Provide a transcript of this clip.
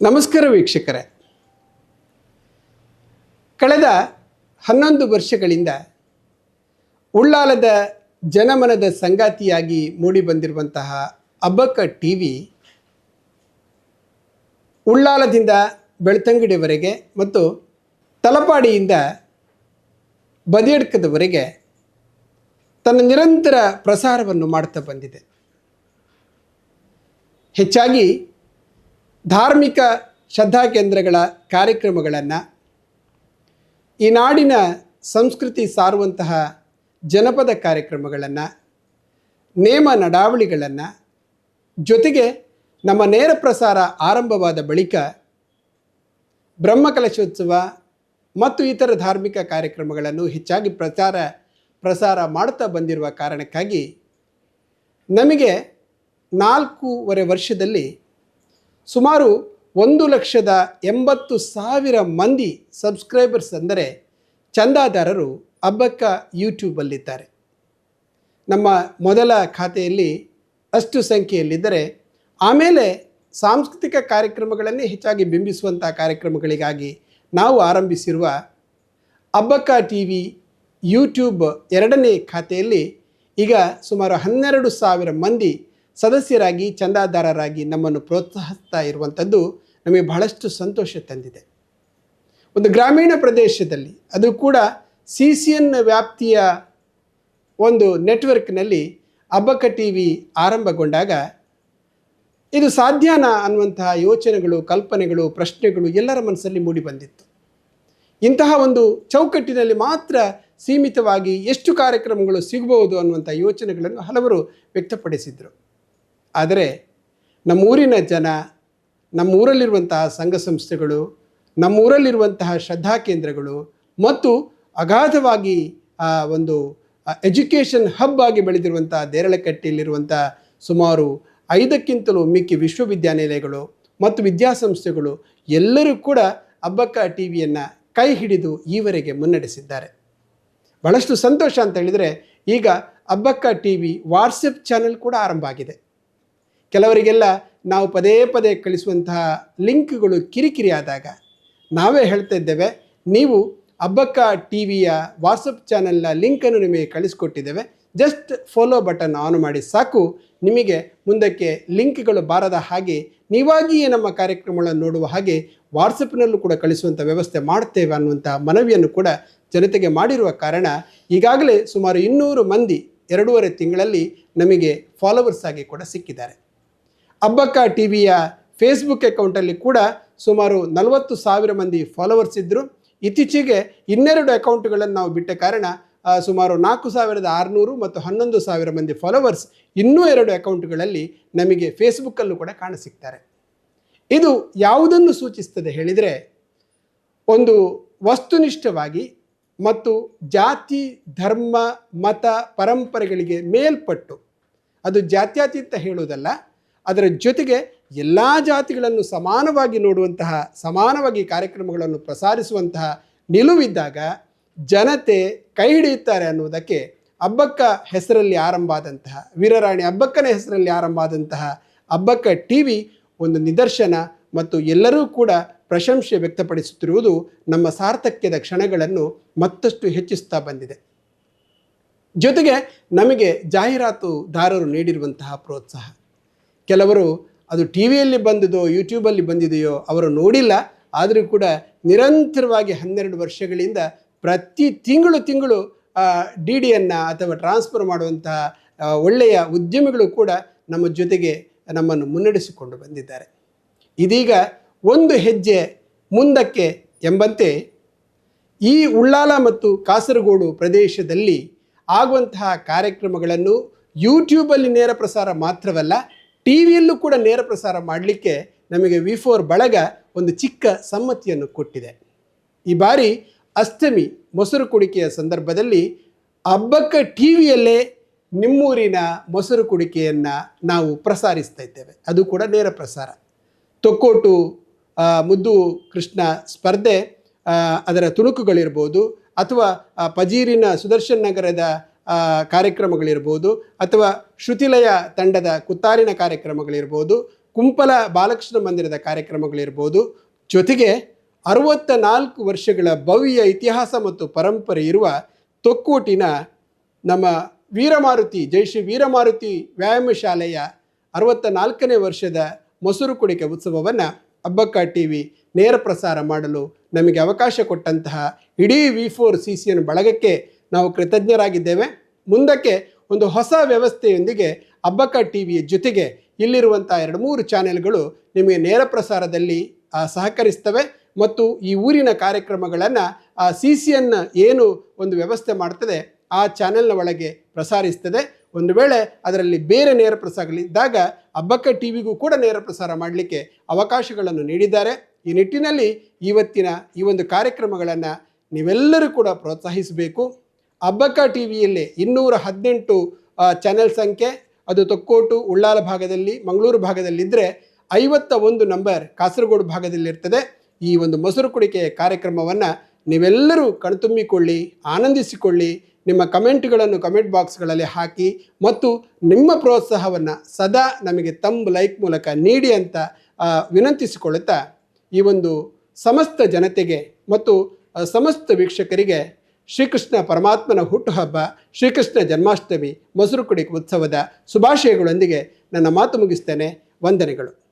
ನಮಸ್ಕಾರ ವೀಕ್ಷಕರೇ. ಕಳೆದ ಹನ್ನೊಂದು ವರ್ಷಗಳಿಂದ ಉಳ್ಳಾಲದ ಜನಮನದ ಸಂಗಾತಿಯಾಗಿ ಮೂಡಿಬಂದಿರುವಂತಹ ಅಬ್ಬಕ್ಕ ಟಿ ವಿ ಉಳ್ಳಾಲದಿಂದ ಬೆಳ್ತಂಗಡಿವರೆಗೆ ಮತ್ತು ತಲಪಾಡಿಯಿಂದ ಬದಿಯಡ್ಕದವರೆಗೆ ತನ್ನ ನಿರಂತರ ಪ್ರಸಾರವನ್ನು ಮಾಡ್ತಾ ಬಂದಿದೆ. ಹೆಚ್ಚಾಗಿ ಧಾರ್ಮಿಕ ಶ್ರದ್ಧಾ ಕೇಂದ್ರಗಳ ಕಾರ್ಯಕ್ರಮಗಳನ್ನು ಈ ನಾಡಿನ ಸಂಸ್ಕೃತಿ ಸಾರುವಂತಹ ಜನಪದ ಕಾರ್ಯಕ್ರಮಗಳನ್ನು, ನೇಮ ನಡಾವಳಿಗಳನ್ನು, ಜೊತೆಗೆ ನಮ್ಮ ನೇರ ಪ್ರಸಾರ ಆರಂಭವಾದ ಬಳಿಕ ಬ್ರಹ್ಮಕಲಶೋತ್ಸವ ಮತ್ತು ಇತರ ಧಾರ್ಮಿಕ ಕಾರ್ಯಕ್ರಮಗಳನ್ನು ಹೆಚ್ಚಾಗಿ ಪ್ರಚಾರ, ಪ್ರಸಾರ ಮಾಡ್ತಾ ಬಂದಿರುವ ಕಾರಣಕ್ಕಾಗಿ ನಮಗೆ ನಾಲ್ಕೂವರೆ ವರ್ಷದಲ್ಲಿ ಸುಮಾರು ಒಂದು ಲಕ್ಷದ ಎಂಬತ್ತು ಸಾವಿರ ಮಂದಿ ಸಬ್ಸ್ಕ್ರೈಬರ್ಸ್ ಅಂದರೆ ಚಂದಾದಾರರು ಹಬ್ಬಕ್ಕ ಯೂಟ್ಯೂಬಲ್ಲಿದ್ದಾರೆ ನಮ್ಮ ಮೊದಲ ಖಾತೆಯಲ್ಲಿ ಅಷ್ಟು ಸಂಖ್ಯೆಯಲ್ಲಿದ್ದರೆ ಆಮೇಲೆ ಸಾಂಸ್ಕೃತಿಕ ಕಾರ್ಯಕ್ರಮಗಳನ್ನೇ ಹೆಚ್ಚಾಗಿ ಬಿಂಬಿಸುವಂಥ ಕಾರ್ಯಕ್ರಮಗಳಿಗಾಗಿ ನಾವು ಆರಂಭಿಸಿರುವ ಹಬ್ಬಕ್ಕ ಟಿ ವಿ ಯೂಟ್ಯೂಬ್ ಎರಡನೇ ಖಾತೆಯಲ್ಲಿ ಈಗ ಸುಮಾರು ಹನ್ನೆರಡು ಸಾವಿರ ಮಂದಿ ಸದಸ್ಯರಾಗಿ, ಚಂದಾದಾರರಾಗಿ ನಮ್ಮನ್ನು ಪ್ರೋತ್ಸಾಹಿಸ್ತಾ ಇರುವಂಥದ್ದು ನಮಗೆ ಬಹಳಷ್ಟು ಸಂತೋಷ ತಂದಿದೆ. ಒಂದು ಗ್ರಾಮೀಣ ಪ್ರದೇಶದಲ್ಲಿ, ಅದು ಕೂಡ ಸಿ ಸಿ ಎನ್ ವ್ಯಾಪ್ತಿಯ ಒಂದು ನೆಟ್ವರ್ಕ್ನಲ್ಲಿ ಅಬ್ಬಕ ಟಿ ವಿ ಆರಂಭಗೊಂಡಾಗ ಇದು ಸಾಧ್ಯನಾ ಅನ್ನುವಂತಹ ಯೋಚನೆಗಳು, ಕಲ್ಪನೆಗಳು, ಪ್ರಶ್ನೆಗಳು ಎಲ್ಲರ ಮನಸ್ಸಲ್ಲಿ ಮೂಡಿಬಂದಿತ್ತು ಇಂತಹ ಒಂದು ಚೌಕಟ್ಟಿನಲ್ಲಿ ಮಾತ್ರ ಸೀಮಿತವಾಗಿ ಎಷ್ಟು ಕಾರ್ಯಕ್ರಮಗಳು ಸಿಗಬಹುದು ಅನ್ನುವಂಥ ಯೋಚನೆಗಳನ್ನು ಹಲವರು ವ್ಯಕ್ತಪಡಿಸಿದರು. ಆದರೆ ನಮ್ಮೂರಿನ ಜನ, ನಮ್ಮೂರಲ್ಲಿರುವಂತಹ ಸಂಘ ಸಂಸ್ಥೆಗಳು, ನಮ್ಮೂರಲ್ಲಿರುವಂತಹ ಶ್ರದ್ಧಾ ಕೇಂದ್ರಗಳು ಮತ್ತು ಅಗಾಧವಾಗಿ, ಆ, ಒಂದು ಎಜುಕೇಷನ್ ಹಬ್ ಆಗಿ ಬೆಳೆದಿರುವಂಥ ದೇರಳಕಟ್ಟೆಯಲ್ಲಿರುವಂಥ ಸುಮಾರು ಐದಕ್ಕಿಂತಲೂ ಮಿಕ್ಕಿ ವಿಶ್ವವಿದ್ಯಾನಿಲಯಗಳು ಮತ್ತು ವಿದ್ಯಾಸಂಸ್ಥೆಗಳು ಎಲ್ಲರೂ ಕೂಡ ಅಬ್ಬಕ್ಕ ಟಿ ವಿಯನ್ನು ಕೈ ಹಿಡಿದು ಈವರೆಗೆ ಮುನ್ನಡೆಸಿದ್ದಾರೆ. ಬಹಳಷ್ಟು ಸಂತೋಷ ಅಂತ ಹೇಳಿದರೆ ಈಗ Abbakka T V WhatsApp channel ಕೂಡ ಆರಂಭ ಆಗಿದೆ. ಕೆಲವರಿಗೆಲ್ಲ ನಾವು ಪದೇ ಪದೇ ಕಳಿಸುವಂತಹ ಲಿಂಕ್ಗಳು ಕಿರಿಕಿರಿ ಆದಾಗ ನಾವೇ ಹೇಳ್ತಾ ಇದ್ದೇವೆ, ನೀವು ಅಬ್ಬಕ್ಕ ಟಿ ವಿಯ ವಾಟ್ಸಪ್ ಚಾನಲ್ನ ಲಿಂಕನ್ನು ನಿಮಗೆ ಕಳಿಸ್ಕೊಟ್ಟಿದ್ದೇವೆ. ಜಸ್ಟ್ ಫಾಲೋ ಬಟನ್ ಆನ್ ಮಾಡಿ ಸಾಕು. ನಿಮಗೆ ಮುಂದಕ್ಕೆ ಲಿಂಕ್ಗಳು ಬಾರದ ಹಾಗೆ ನೀವಾಗಿಯೇ ನಮ್ಮ ಕಾರ್ಯಕ್ರಮಗಳನ್ನು ನೋಡುವ ಹಾಗೆ ವಾಟ್ಸಪ್ನಲ್ಲೂ ಕೂಡ ಕಳಿಸುವಂಥ ವ್ಯವಸ್ಥೆ ಮಾಡ್ತೇವೆ ಅನ್ನುವಂಥ ಮನವಿಯನ್ನು ಕೂಡ ಜನತೆಗೆ ಮಾಡಿರುವ ಕಾರಣ ಈಗಾಗಲೇ ಸುಮಾರು ಇನ್ನೂರು ಮಂದಿ ಎರಡೂವರೆ ತಿಂಗಳಲ್ಲಿ ನಮಗೆ ಫಾಲೋವರ್ಸ್ ಆಗಿ ಕೂಡ ಸಿಕ್ಕಿದ್ದಾರೆ. ಹಬ್ಬಕ್ಕ ಟಿ ವಿಯ ಫೇಸ್ಬುಕ್ ಅಕೌಂಟಲ್ಲಿ ಕೂಡ ಸುಮಾರು ನಲವತ್ತು ಸಾವಿರ ಮಂದಿ ಫಾಲೋವರ್ಸ್ ಇದ್ದರು ಇತ್ತೀಚೆಗೆ ಇನ್ನೆರಡು ಅಕೌಂಟ್ಗಳನ್ನು ನಾವು ಬಿಟ್ಟ ಕಾರಣ ಸುಮಾರು ನಾಲ್ಕು ಸಾವಿರದ ಆರುನೂರು ಮತ್ತು ಹನ್ನೊಂದು ಸಾವಿರ ಮಂದಿ ಫಾಲೋವರ್ಸ್ ಇನ್ನೂ ಎರಡು ಅಕೌಂಟ್ಗಳಲ್ಲಿ ನಮಗೆ ಫೇಸ್ಬುಕ್ಕಲ್ಲೂ ಕೂಡ ಕಾಣಸಿಗ್ತಾರೆ. ಇದು ಯಾವುದನ್ನು ಸೂಚಿಸ್ತದೆ ಹೇಳಿದರೆ, ಒಂದು ವಸ್ತುನಿಷ್ಠವಾಗಿ ಮತ್ತು ಜಾತಿ, ಧರ್ಮ, ಮತ, ಪರಂಪರೆಗಳಿಗೆ ಮೇಲ್ಪಟ್ಟು, ಅದು ಜಾತ್ಯತೀತ ಹೇಳುವುದಲ್ಲ ಅದರ ಜೊತೆಗೆ ಎಲ್ಲ ಜಾತಿಗಳನ್ನು ಸಮಾನವಾಗಿ ನೋಡುವಂತಹ, ಸಮಾನವಾಗಿ ಕಾರ್ಯಕ್ರಮಗಳನ್ನು ಪ್ರಸಾರಿಸುವಂತಹ ನಿಲುವಿದ್ದಾಗ ಜನತೆ ಕೈ ಹಿಡಿಯುತ್ತಾರೆ ಅನ್ನುವುದಕ್ಕೆ ಹಬ್ಬಕ್ಕ ಹೆಸರಲ್ಲಿ ಆರಂಭ ಆದಂತಹ ವೀರರಾಣಿ ಹಬ್ಬಕ್ಕನ ಹೆಸರಲ್ಲಿ ಆರಂಭ ಆದಂತಹ ಹಬ್ಬಕ್ಕ ಟಿ ವಿ ಒಂದು ನಿದರ್ಶನ ಮತ್ತು ಎಲ್ಲರೂ ಕೂಡ ಪ್ರಶಂಸೆ ವ್ಯಕ್ತಪಡಿಸುತ್ತಿರುವುದು ನಮ್ಮ ಸಾರ್ಥಕ್ಯದ ಕ್ಷಣಗಳನ್ನು ಮತ್ತಷ್ಟು ಹೆಚ್ಚಿಸ್ತಾ ಬಂದಿದೆ. ಜೊತೆಗೆ ನಮಗೆ ಜಾಹೀರಾತುದಾರರು ನೀಡಿರುವಂತಹ ಪ್ರೋತ್ಸಾಹ. ಕೆಲವರು ಅದು ಟಿ ವಿಯಲ್ಲಿ ಬಂದಿದೋ ಯೂಟ್ಯೂಬಲ್ಲಿ ಬಂದಿದೆಯೋ ಅವರು ನೋಡಿಲ್ಲ. ಆದರೂ ಕೂಡ ನಿರಂತರವಾಗಿ ಹನ್ನೆರಡು ವರ್ಷಗಳಿಂದ ಪ್ರತಿ ತಿಂಗಳು ತಿಂಗಳು ಡಿ ಡಿಯನ್ನು ಅಥವಾ ಟ್ರಾನ್ಸ್ಫರ್ ಮಾಡುವಂತಹ ಒಳ್ಳೆಯ ಉದ್ಯಮಿಗಳು ಕೂಡ ನಮ್ಮ ಜೊತೆಗೆ ನಮ್ಮನ್ನು ಮುನ್ನಡೆಸಿಕೊಂಡು ಬಂದಿದ್ದಾರೆ. ಇದೀಗ ಒಂದು ಹೆಜ್ಜೆ ಮುಂದಕ್ಕೆ ಎಂಬಂತೆ ಈ ಉಳ್ಳಾಲ ಮತ್ತು ಕಾಸರಗೋಡು ಪ್ರದೇಶದಲ್ಲಿ ಆಗುವಂತಹ ಕಾರ್ಯಕ್ರಮಗಳನ್ನು ಯೂಟ್ಯೂಬಲ್ಲಿ ನೇರ ಪ್ರಸಾರ ಮಾತ್ರವಲ್ಲ ಟಿ ವಿಯಲ್ಲೂ ಕೂಡ ನೇರ ಪ್ರಸಾರ ಮಾಡಲಿಕ್ಕೆ ನಮಗೆ ವಿ ಫೋರ್ ಬಳಗ ಒಂದು ಚಿಕ್ಕ ಸಮ್ಮತಿಯನ್ನು ಕೊಟ್ಟಿದೆ. ಈ ಬಾರಿ ಅಷ್ಟಮಿ ಮೊಸರು ಕುಡಿಕೆಯ ಸಂದರ್ಭದಲ್ಲಿ ಹಬ್ಬಕ್ಕೆ ಟಿ ವಿಯಲ್ಲೇ ನಿಮ್ಮೂರಿನ ಮೊಸರು ಕುಡಿಕೆಯನ್ನು ನಾವು ಪ್ರಸಾರಿಸ್ತಾ ಇದ್ದೇವೆ. ಅದು ಕೂಡ ನೇರ ಪ್ರಸಾರ. ತೊಕ್ಕೋಟು ಮುದ್ದು ಕೃಷ್ಣ ಸ್ಪರ್ಧೆ ಅದರ ತುಣುಕುಗಳಿರ್ಬೋದು ಅಥವಾ ಪಜೀರಿನ ಸುದರ್ಶನ್ ನಗರದ ಕಾರ್ಯಕ್ರಮಗಳಿರ್ಬೋದು ಅಥವಾ ಶ್ರುತಿಲಯ ತಂಡದ ಕುತ್ತಾರಿನ ಕಾರ್ಯಕ್ರಮಗಳಿರ್ಬೋದು, ಕುಂಪಲ ಬಾಲಕೃಷ್ಣ ಮಂದಿರದ ಕಾರ್ಯಕ್ರಮಗಳಿರ್ಬೋದು, ಜೊತೆಗೆ ಅರವತ್ತ ನಾಲ್ಕು ವರ್ಷಗಳ ಭವ್ಯ ಇತಿಹಾಸ ಮತ್ತು ಪರಂಪರೆ ಇರುವ ತೊಕ್ಕೋಟಿನ ನಮ್ಮ ವೀರಮಾರುತಿ ಜಯಶ್ರೀ ವೀರಮಾರುತಿ ವ್ಯಾಯಾಮ ಶಾಲೆಯ ಅರವತ್ತ ನಾಲ್ಕನೇ ವರ್ಷದ ಮೊಸರು ಕುಡಿಕೆ ಉತ್ಸವವನ್ನು ಅಬ್ಬಕ್ಕ ಟಿ ವಿ ನೇರ ಪ್ರಸಾರ ಮಾಡಲು ನಮಗೆ ಅವಕಾಶ ಕೊಟ್ಟಂತಹ ಇಡೀ V four C C N ಬಳಗಕ್ಕೆ ನಾವು ಕೃತಜ್ಞರಾಗಿದ್ದೇವೆ. ಮುಂದಕ್ಕೆ ಒಂದು ಹೊಸ ವ್ಯವಸ್ಥೆಯೊಂದಿಗೆ ಅಬ್ಬಕ್ಕ ಟಿ ವಿಯ ಜೊತೆಗೆ ಇಲ್ಲಿರುವಂಥ ಎರಡು ಮೂರು ಚಾನೆಲ್ಗಳು ನಿಮಗೆ ನೇರ ಪ್ರಸಾರದಲ್ಲಿ ಸಹಕರಿಸ್ತವೆ ಮತ್ತು ಈ ಊರಿನ ಕಾರ್ಯಕ್ರಮಗಳನ್ನು, ಆ ಸಿ ಸಿ ಏನು ಒಂದು ವ್ಯವಸ್ಥೆ ಮಾಡ್ತದೆ, ಆ ಚಾನೆಲ್ನ ಒಳಗೆ ಪ್ರಸಾರಿಸ್ತದೆ. ಒಂದು ವೇಳೆ ಅದರಲ್ಲಿ ಬೇರೆ ನೇರ ಪ್ರಸಾರಗಳಿದ್ದಾಗ ಹಬ್ಬಕ್ಕ ಟಿ ವಿಗೂ ಕೂಡ ನೇರ ಪ್ರಸಾರ ಮಾಡಲಿಕ್ಕೆ ಅವಕಾಶಗಳನ್ನು ನೀಡಿದ್ದಾರೆ. ಈ ನಿಟ್ಟಿನಲ್ಲಿ ಇವತ್ತಿನ ಈ ಒಂದು ಕಾರ್ಯಕ್ರಮಗಳನ್ನು ನೀವೆಲ್ಲರೂ ಕೂಡ ಪ್ರೋತ್ಸಾಹಿಸಬೇಕು. ಹಬ್ಬಕ್ಕ ಟಿ ವಿಯಲ್ಲಿ ಇನ್ನೂರ ಹದಿನೆಂಟು ಚಾನೆಲ್ ಸಂಖ್ಯೆ, ಅದು ತೊಕ್ಕೋಟು, ಉಳ್ಳಾಲ ಭಾಗದಲ್ಲಿ, ಮಂಗಳೂರು ಭಾಗದಲ್ಲಿದ್ದರೆ ಐವತ್ತ ಒಂದು ನಂಬರ್ ಕಾಸರಗೋಡು ಭಾಗದಲ್ಲಿರ್ತದೆ. ಈ ಒಂದು ಮೊಸರು ಕುಡಿಕೆಯ ಕಾರ್ಯಕ್ರಮವನ್ನು ನೀವೆಲ್ಲರೂ ಕಣ್ತುಂಬಿಕೊಳ್ಳಿ, ಆನಂದಿಸಿಕೊಳ್ಳಿ. ನಿಮ್ಮ ಕಮೆಂಟ್ಗಳನ್ನು ಕಮೆಂಟ್ ಬಾಕ್ಸ್ಗಳಲ್ಲಿ ಹಾಕಿ ಮತ್ತು ನಿಮ್ಮ ಪ್ರೋತ್ಸಾಹವನ್ನು ಸದಾ ನಮಗೆ ತಮ್ಮ ಲೈಕ್ ಮೂಲಕ ನೀಡಿ ಅಂತ ವಿನಂತಿಸಿಕೊಳ್ಳುತ್ತಾ ಈ ಒಂದು ಸಮಸ್ತ ಜನತೆಗೆ ಮತ್ತು ಸಮಸ್ತ ವೀಕ್ಷಕರಿಗೆ ಶ್ರೀಕೃಷ್ಣ ಪರಮಾತ್ಮನ ಹುಟ್ಟುಹಬ್ಬ ಶ್ರೀಕೃಷ್ಣ ಜನ್ಮಾಷ್ಟಮಿ ಮೊಸರು ಕುಡಿಕ ಉತ್ಸವದ ಶುಭಾಶಯಗಳೊಂದಿಗೆ ನನ್ನ ಮಾತು ಮುಗಿಸ್ತೇನೆ. ವಂದನೆಗಳು.